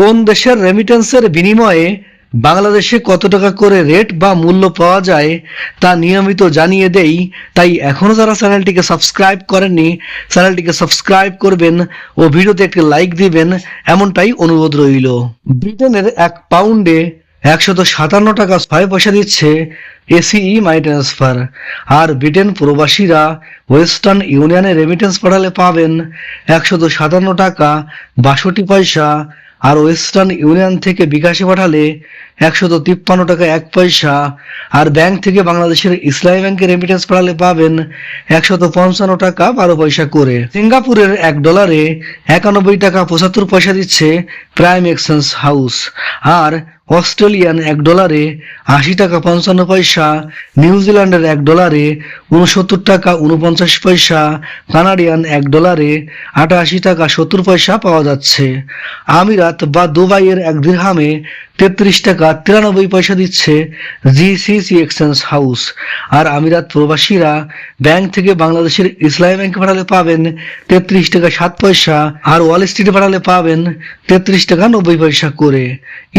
কোন দেশের রেমিটেন্সের বিনিময়ে বাংলাদেশে কত টাকা করে রেট বা মূল্য পাওয়া যায় তা নিয়মিত জানিয়ে দেই। তাই এখনও যারা চ্যানেলটিকে সাবস্ক্রাইব করেননি, চ্যানেলটিকে সাবস্ক্রাইব করবেন ও ভিডিওতে একটি লাইক দিবেন, এমনটাই অনুরোধ রইল। ব্রিটেনের এক পাউন্ডে একশত সাতান্ন টাকা ছয় পয়সা দিচ্ছে এসিই মানি ট্রান্সফার আর ব্রিটেন প্রবাসীরা ওয়েস্টার্ন ইউনিয়নে রেমিটেন্স পাঠালে পাবেন একশত সাতান্ন টাকা বাষট্টি পয়সা। আর ওয়েস্টার্ন ইউনিয়ন থেকে বিকাশে পাঠালে একশত তিপ্পান্ন টাকা এক পয়সা, আর ব্যাংক থেকে বাংলাদেশের ইসলামী ব্যাংকে রেমিটেন্স পাঠালে পাবেন একশত পঞ্চান্ন টাকা বারো পয়সা করে। সিঙ্গাপুরের এক ডলারে একানব্বই টাকা পঁচাত্তর পয়সা দিচ্ছে প্রাইম এক্সচেঞ্জ হাউস আর অস্ট্রেলিয়ান এক ডলারে আশি টাকা পঞ্চান্ন পয়সা নিউজিল্যান্ডের এক ডলারে উনসত্তর টাকা উনপঞ্চাশ পয়সা, কানাডিয়ান এক ডলারে আটাশি টাকা সত্তর পয়সা পাওয়া যাচ্ছে। আমিরাত বা দুবাইয়ের এক দিরহামে তেত্রিশ টাকা তিরানব্বই পয়সা দিচ্ছে জিসিসি এক্সচেঞ্জ হাউস। আর আমিরাত প্রবাসীরা ব্যাংক থেকে বাংলাদেশের ইসলামী ব্যাংকে পাঠালে পাবেন তেত্রিশ টাকা সাত পয়সা, আর ওয়াল স্ট্রিটে পাঠালে পাবেন তেত্রিশ টাকা নব্বই পয়সা করে।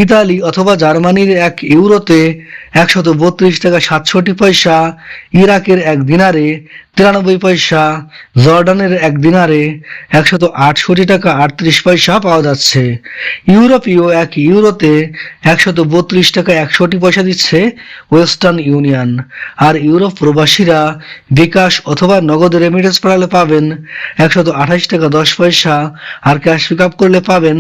ইতালি অথবা জার্মানির এক ইউরোতে একশত বত্রিশ টাকা সাতষট্টি পয়সা, ইরাকের এক দিনারে তিরানব্বই পয়সা, জর্ডানের এক দিনারে একশত আটষট্টি টাকা আটত্রিশ পয়সা পাওয়া যাচ্ছে। ইউরোপীয় এক ইউরোতে একশত বত্রিশ টাকা একষট্টি পয়সা দিচ্ছে ওয়েস্টার্ন ইউনিয়ন। আর ইউরোপ প্রবাসীরা বিকাশ অথবা নগদ রেমিটেন্স পাঠালে পাবেন একশত আঠাশ টাকা দশ পয়সা, আর ক্যাশ পিক আপ করলে পাবেন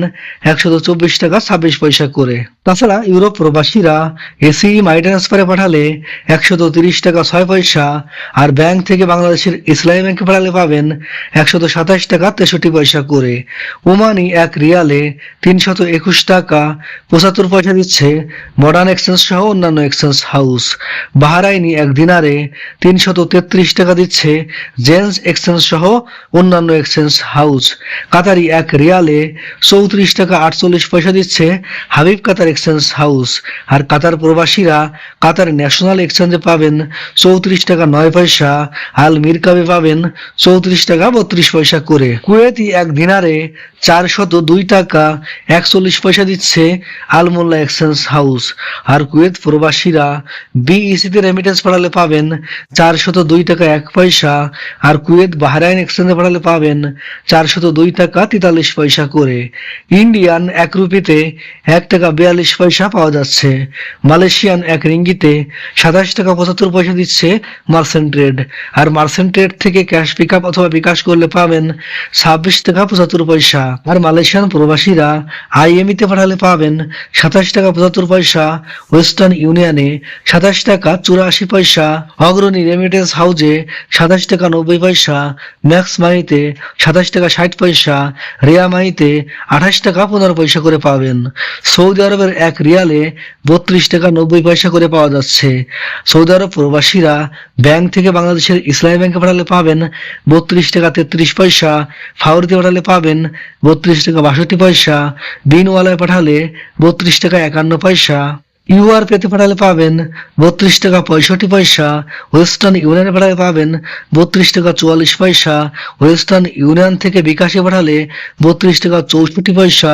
একশত চব্বিশ টাকা ছাব্বিশ পয়সা করে। তাছাড়া ইউরোপ প্রবাসীরা এসি মাই ট্রান্সফারে পাঠালে একশত তিরিশ টাকা ছয় পয়সা আর ব্যাংক থেকে বাংলাদেশের ইসলামী ব্যাংকে পাঠালে পাবেন একশত সাতাশ টাকা তেষট্টি পয়সা করে। ওমানি এক রিয়ালে তিনশত একুশ টাকা পঁচাত্তর পয়সা দিচ্ছে মডার্ন এক্সচেঞ্জ সহ অন্যান্য এক্সচেঞ্জ হাউস বাহারাইনি এক দিনারে তিনশত তেত্রিশ টাকা দিচ্ছে জেন্স এক্সচেঞ্জ সহ অন্যান্য এক্সচেঞ্জ হাউস কাতারি এক রিয়ালে চৌত্রিশ টাকা আটচল্লিশ পয়সা দিচ্ছে হাবিব কাতার এক্সচেঞ্জ হাউস আর কাতার প্রবাসীরা কাতার ন্যাশনাল এক্সচেঞ্জে পাবেন চৌত্রিশ টাকা নয় পয়সা, আল মিরকাবে পাবেন চৌত্রিশ টাকা বত্রিশ পয়সা করে। কুয়েতি এক দিনারে চারশত দুই টাকা একচল্লিশ পয়সা দিচ্ছে আলমোল্লা এক্সচেঞ্জ হাউস আর কুয়েত প্রবাসীরা বিইসিতে রেমিটেন্স পাঠালে পাবেন চারশত দুই টাকা এক পয়সা, আর কুয়েত বাহরাইন এক্সচেঞ্জে পাঠালে পাবেন চারশত দুই টাকা তেতাল্লিশ পয়সা করে। ইন্ডিয়ান এক রুপিতে এক টাকা বিয়াল্লিশ পয়সা পাওয়া যাচ্ছে। মালয়েশিয়ান এক রিঙ্গিতে সাতাশ টাকা পঁচাত্তর পয়সা দিচ্ছে মার্সেন্ট ট্রেড। আর মার্সেন্ট ট্রেড থেকে ক্যাশ পিক আপ অথবা বিকাশ করলে পাবেন ছাব্বিশ টাকা পঁচাত্তর পয়সা। আর মালয়েশিয়ান প্রবাসীরা আইএমইতে পাঠালে পাবেন সাতাশ টাকা পঁচাত্তর পয়সা। ওয়েস্টার্ন ইউনিয়নে সাতাশ টাকা চুরাশি পয়সা। অগ্রণী রেমিটেন্স হাউজে সাতাশ টাকা নব্বই পয়সা। ম্যাক্স মানিতে সাতাশ টাকা ষাট পয়সা। রিয়া মানিতে আঠাশ টাকা পনেরো পয়সা করে পাবেন। সৌদি আরবের এক রিয়ালে বত্রিশ টাকা নব্বই পয়সা করে পাওয়া যাচ্ছে। সৌদি আরব প্রবাসীরা ব্যাংক থেকে বাংলাদেশের ইসলামী ব্যাংকে পাঠালে পাবেন বত্রিশ টাকা তেত্রিশ পয়সা ফাউরিতে পাঠালে পাবেন বত্রিশ টাকা বাষট্টি পয়সা, বিনওয়ালায় পাঠালে বত্রিশ টাকা একান্ন পয়সা। ইউআর পেতে পাঠালে পাবেন বত্রিশ টাকা পঁয়ষট্টি পয়সা ওয়েস্টার্ন ইউনিয়নে পাঠালে পাবেন বত্রিশ টাকা চুয়াল্লিশ পয়সা। ওয়েস্টার্ন ইউনিয়ন থেকে বিকাশে পাঠালে বত্রিশ টাকা চৌষট্টি পয়সা।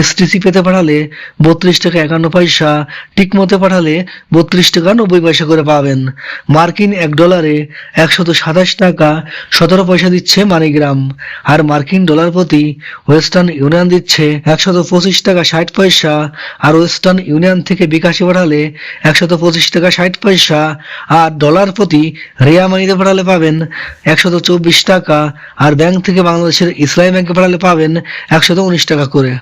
এসটিসি পেতে পাঠালে বত্রিশ টাকা একান্ন পয়সা। টিকমতে পাঠালে বত্রিশ টাকা নব্বই পয়সা করে পাবেন। মার্কিন এক ডলারে একশত সাতাশ টাকা সতেরো পয়সা দিচ্ছে মানিগ্রাম। আর মার্কিন ডলার প্রতি ওয়েস্টার্ন ইউনিয়ন দিচ্ছে একশত পঁচিশ টাকা ষাট পয়সা। আর ওয়েস্টার্ন ইউনিয়ন থেকে বিকাশে পাঠালে একশত পঁচিশ টাকা ষাট পয়সা আর ডলার প্রতি রেয়া মানিতে পাঠালে পাবেন একশত চব্বিশ টাকা। আর ব্যাংক থেকে বাংলাদেশের ইসলামী ব্যাংকে পাঠালে পাবেন একশত উনিশ টাকা করে।